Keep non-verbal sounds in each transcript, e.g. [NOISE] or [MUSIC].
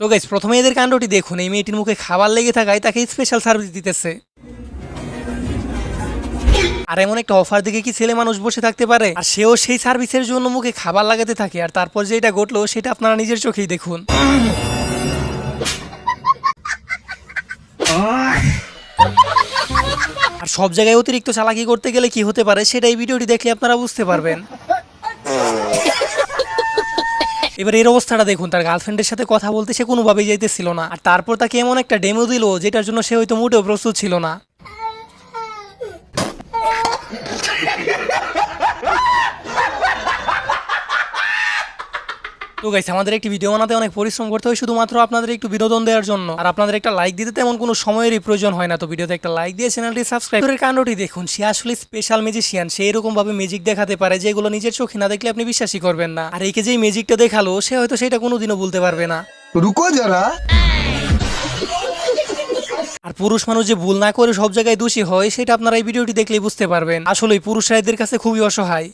তো গাইস প্রথমে এদের কাণ্ডটি দেখুন। এই মেয়েটির মুখে খাবার লেগে থাকায় তাকে স্পেশাল সার্ভিস দিতেছে। আর এমন একটা অফার দিকে কি ছেলে মানুষ বসে থাকতে পারে? আর সেও সেই সার্ভিসের জন্য মুখে খাবার লাগাতে থাকে। আর তারপর যেটা ঘটলো, সেটা আপনারা নিজের চোখেই দেখুন। আর সব জায়গায় অতিরিক্ত চালাকি করতে গেলে কি হতে পারে, সেটা এই ভিডিওটি দেখলে আপনারা বুঝতে পারবেন। এবার এর অবস্থাটা দেখুন, তার গার্লফ্রেন্ডের সাথে কথা বলতে সে কোনোভাবেই যাইতেছিল না। আর তারপর তাকে এমন একটা ডেমো দিল, যেটার জন্য সে হয়তো মোটেও প্রস্তুত ছিল না। তো গাইস আমাদের একটি ভিডিও বানাতে অনেক পরিশ্রম করতে হয় শুধুমাত্র আপনাদের একটু বিনোদন দেওয়ার জন্য। আর আপনাদের একটা লাইক দিতে তেমন কোনো সময়েরই প্রয়োজন হয় না। তো ভিডিওতে একটা লাইক দিয়ে চ্যানেলটি সাবস্ক্রাইব করে কাণ্ডটি দেখুন। সে আসলে স্পেশাল ম্যাজিশিয়ান সে এরকমভাবে ম্যাজিক দেখাতে পারে যেগুলো নিজের চোখে না দেখলে আপনি বিশ্বাসই করবেন না। আর একে যেই ম্যাজিকটা দেখাল সে হয়তো সেটা কোনোদিনও বলতে পারবে না। রুকো যারা। আর পুরুষ মানুষ যে ভুল না করে সব জায়গায় দোষী হয় সেটা আপনারা এই ভিডিওটি দেখলেই বুঝতে পারবেন। আসলে পুরুষরা এদের কাছে খুবই অসহায়।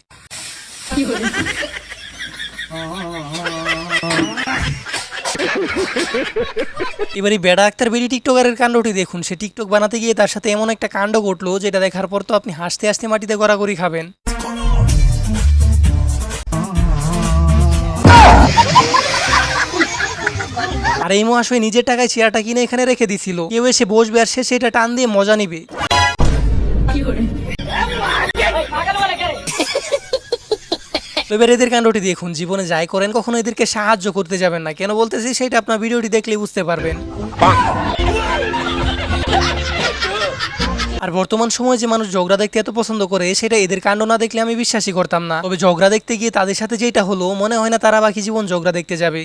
এবার এই বেড়া আক্তার বেরি টিকটকারের কাণ্ডটি দেখুন। সে টিকটক বানাতে গিয়ে তার সাথে এমন একটা কাণ্ড ঘটলো, যেটা দেখার পর তো আপনি হাসতে হাসতে মাটিতে গড়াগড়ি খাবেন। আর এই মহাশয় নিজের টাকায় চেয়ারটা কিনে এখানে রেখে দিছিল। কেউ এসে বসবে আর সে সেটা টান দিয়ে মজা নিবে। তো এবার এদের কাণ্ডটি দেখুন জীবনে যাই করেন কখনো এদেরকে সাহায্য করতে যাবেন না। কেন বলতেছি সেটা আপনার ভিডিওটি দেখলে বুঝতে পারবেন। আর বর্তমান সময়ে যে মানুষ ঝগড়া দেখতে এত পছন্দ করে সেটা এদের কাণ্ড না দেখলে আমি বিশ্বাসই করতাম না। তবে ঝগড়া দেখতে গিয়ে তাদের সাথে যেটা হলো মনে হয় না তারা বাকি জীবন ঝগড়া দেখতে যাবে।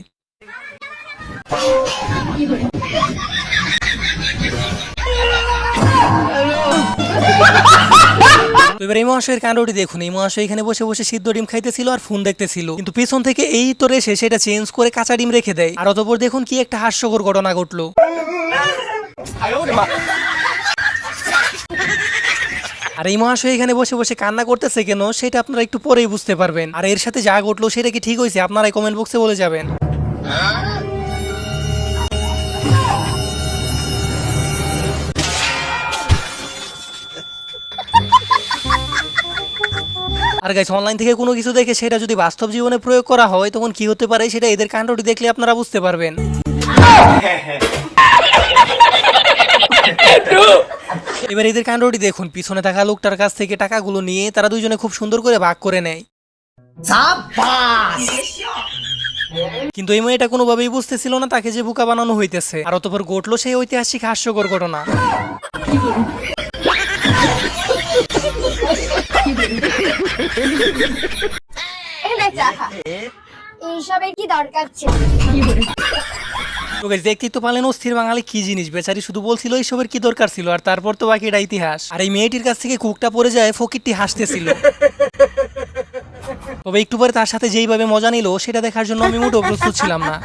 [LAUGHS] [LAUGHS] এবার এই মহাশয়ের কাণ্ডটি দেখুন। এই মহাশয় এখানে বসে বসে সিদ্ধ ডিম খাইতেছিল আর ফোন দেখতেছিল। কিন্তু পিছন থেকে এই তো এসে সেটা চেঞ্জ করে কাঁচা ডিম রেখে দেয়। আর অতপর দেখুন কি একটা হাস্যকর ঘটনা ঘটলো। আর এই মহাশয় এখানে বসে বসে কান্না করতেছে কেন, সেটা আপনারা একটু পরেই বুঝতে পারবেন। আর এর সাথে যা ঘটলো সেটা কি ঠিক হয়েছে আপনারা কমেন্ট বক্সে বলে যাবেন। আর গাইস অনলাইন থেকে কোনো কিছু দেখে সেটা যদি বাস্তব জীবনে প্রয়োগ করা হয় তখন কি হতে পারে? সেটা এদের কাণ্ডটি দেখলে আপনারা বুঝতে পারবেন। এবার এদের কাণ্ডটি দেখুন। পিছনে থাকা লোকটার কাছ থেকে টাকাগুলো নিয়ে তারা দুইজনে খুব সুন্দর করে ভাগ করে নেয়। কিন্তু এই মেয়েটা কোনোভাবেই বুঝতেছিল না তাকে যে বোকা বানানো হইতেছে। আর অতপর ঘটলো সেই ঐতিহাসিক হাস্যকর ঘটনা। এইসবের কি দেখতেই তো পারলেন অস্থির বাঙালি কি জিনিস? বেচারি শুধু বলছিল এইসবের কি দরকার ছিল, আর তারপর তো বাকিটা ইতিহাস। আর এই মেয়েটির কাছ থেকে কুকটা পড়ে যায়, ফকিরটি হাসতেছিল। তবে একটু পরে তার সাথে যেইভাবে মজা নিল, সেটা দেখার জন্য আমি মোটেও প্রস্তুত ছিলাম না।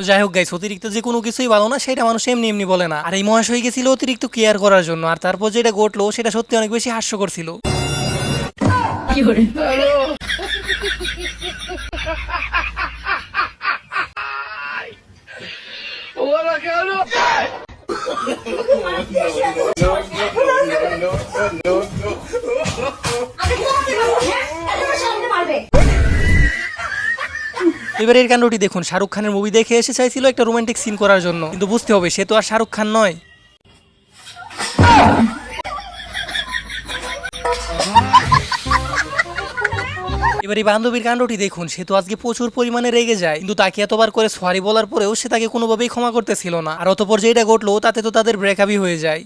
যাই হোক গাইস অতিরিক্ত যে কোনো কিছুই ভালো না, সেটা মানুষ এমনি এমনি বলে না। আর এই মহাশয় গেছিল অতিরিক্ত কেয়ার করার জন্য, আর তারপর যেটা ঘটলো, সেটা সত্যি অনেক বেশি হাস্যকর ছিল। এবার এর কাণ্ডটি দেখুন। শাহরুখ খানের মুভি দেখে এসে চাইছিল একটা রোমান্টিক সিন করার জন্য। কিন্তু বুঝতে হবে, সে তো আর শাহরুখ খান নয়। এবার এই বান্ধবীর কাণ্ডটি দেখুন। সে তো আজকে প্রচুর পরিমাণে রেগে যায়। কিন্তু তাকে এতবার করে সরি বলার পরেও সে তাকে কোনোভাবেই ক্ষমা করতেছিল না। আর অতপর যেটা ঘটলো, তাতে তো তাদের ব্রেকআপই হয়ে যায়।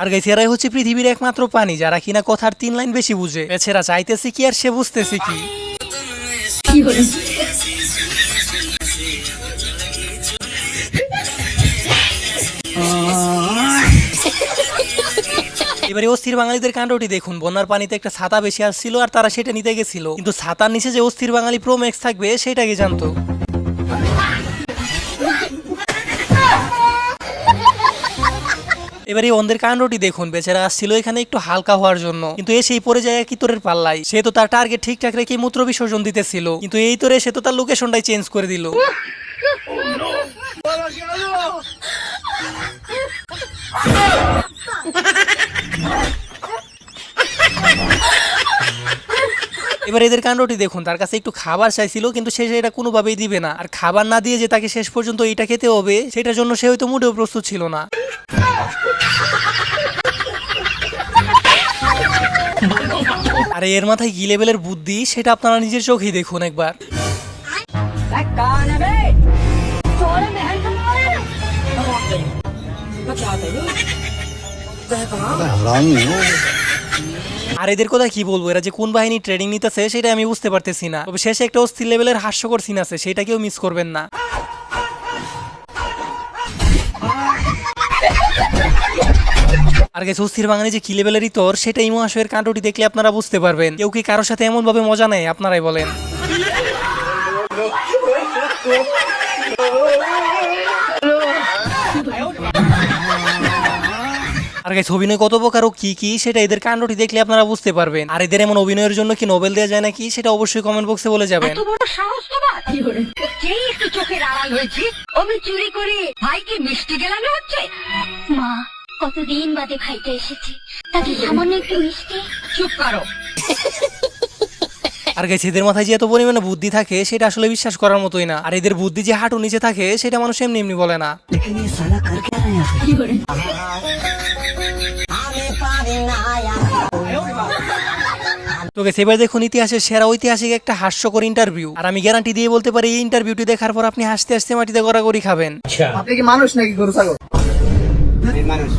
আর গাইছে, এরাই হচ্ছে পৃথিবীর একমাত্র প্রাণী যারা কিনা কথার তিন লাইন বেশি বুঝে। এছাড়া চাইতেছে কি আর সে বুঝতেছে কি? এবারে অস্থির বাঙালিদের কাণ্ডটি দেখুন। বন্যার পানিতে একটা ছাতা বেশি আসছিল আর তারা সেটা নিতে গেছিল। কিন্তু ছাতার নিচে যে অস্থির বাঙালি প্রো ম্যাক্স থাকবে, সেটা কি জানতো? এবার এই অন্ধের কাণ্ডটি দেখুন বেচারা আসছিল এখানে একটু হালকা হওয়ার জন্য। কিন্তু এ সেই পরে যায় কি তোরের পাল্লাই সে তো তার টার্গেট ঠিকঠাক রেখে মূত্র বিসর্জন দিতেছিল। কিন্তু এই তোরে সে তো তার লোকেশনটাই চেঞ্জ করে দিল। [LAUGHS] [LAUGHS] [LAUGHS] এবার এদের কাণ্ডটি দেখুন তার কাছে একটু খাবার চাইছিল কিন্তু সে সেটা কোনোভাবেই দিবে না। আর খাবার না দিয়ে যে তাকে শেষ পর্যন্ত এইটা খেতে হবে সেটার জন্য সে হয়তো মোটেও প্রস্তুত ছিল না। আর এর মাথায় কি লেভেলের বুদ্ধি? সেটা আপনারা নিজের চোখেই দেখুন একবার। আর এদের কথা কি বলব? এরা যে কোন বাহিনী ট্রেনিং নিতেছে সেটা আমি বুঝতে পারতেছি না। তবে শেষে একটা অস্থির লেভেলের হাস্যকর সিন আছে, সেটা কেউ মিস করবেন না। আর গেছে অস্থির বাঙালি যে কি লেভেলের ইতর সেটা ইমো আসের কাণ্ডটি দেখলে আপনারা বুঝতে পারবেন। কেউ কি কারোর সাথে এমন ভাবে মজা নেয়? আপনারাই বলেন। গাইস অভিনয় কত প্রকার ও কি কি সেটা এদের কাণ্ডটি দেখলে আপনারা বুঝতে পারবেন। আর এদের এমন অভিনয়ের জন্য কি নোবেল দেওয়া যায় নাকি সেটা অবশ্যই কমেন্ট বক্সে বলে যাবেন। এত বড় সাহস তোমার? যেই একটু চোখের আড়াল হয়েছে অমনি চুরি করে ভাইকে মিষ্টি গেলানো হচ্ছে। মা কতদিন বাদে খাইতে এসেছি? তাকে সামান্য একটু মিষ্টি? চুপ করো। [LAUGHS] আর গাইস এদের মাথায় যে এত পরিমাণে বুদ্ধি থাকে সেটা আসলে বিশ্বাস করার মতোই না। আর এদের বুদ্ধি যে হাঁটু নিচে থাকে সেটা মানুষ এমনি এমনি বলে না। তো গেছে এবার দেখুন ইতিহাসের সেরা ঐতিহাসিক একটা হাস্যকর ইন্টারভিউ আর আমি গ্যারান্টি দিয়ে বলতে পারি এই ইন্টারভিউটি দেখার পর আপনি হাসতে হাসতে মাটিতে গড়াগড়ি খাবেন। আপনি কি মানুষ নাকি গরু ছাগল? মানুষ।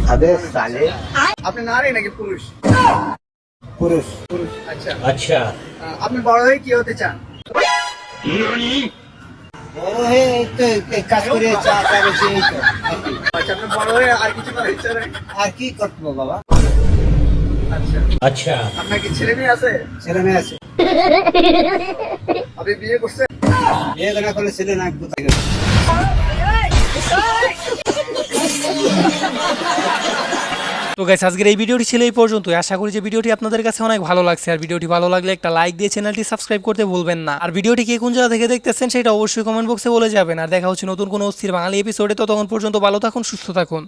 আপনি নারী নাকি পুরুষ? পুরুষ। পুরুষ আচ্ছা। আচ্ছা আপনি বড় হয়ে কি হতে চান? বড় হয়ে কাজ করে চা চা বেশি। আচ্ছা আপনি বড় হয়ে আর কিছু করার ইচ্ছা আর কি করব বাবা? আচ্ছা। আচ্ছা। আপনার কি ছেলে মেয়ে আছে? ছেলে মেয়ে আছে। আপনি বিয়ে করছেন? বিয়ে না করলে ছেলে না কোথায় গেছে তো গাইস আজকের এই ভিডিওটি ছিল এই পর্যন্তই। আশা করি যে ভিডিওটি আপনাদের কাছে অনেক ভালো লাগছে। আর ভিডিওটি ভালো লাগলে একটা লাইক দিয়ে চ্যানেলটি সাবস্ক্রাইব করতে ভুলবেন না। আর ভিডিওটি কে কোন জায়গা থেকে দেখতেছেন, সেটা অবশ্যই কমেন্ট বক্সে বলে যাবেন। আর দেখা হচ্ছে নতুন কোনো অস্থির বাঙালি এপিসোডে ততক্ষণ পর্যন্ত ভালো থাকুন, সুস্থ থাকুন।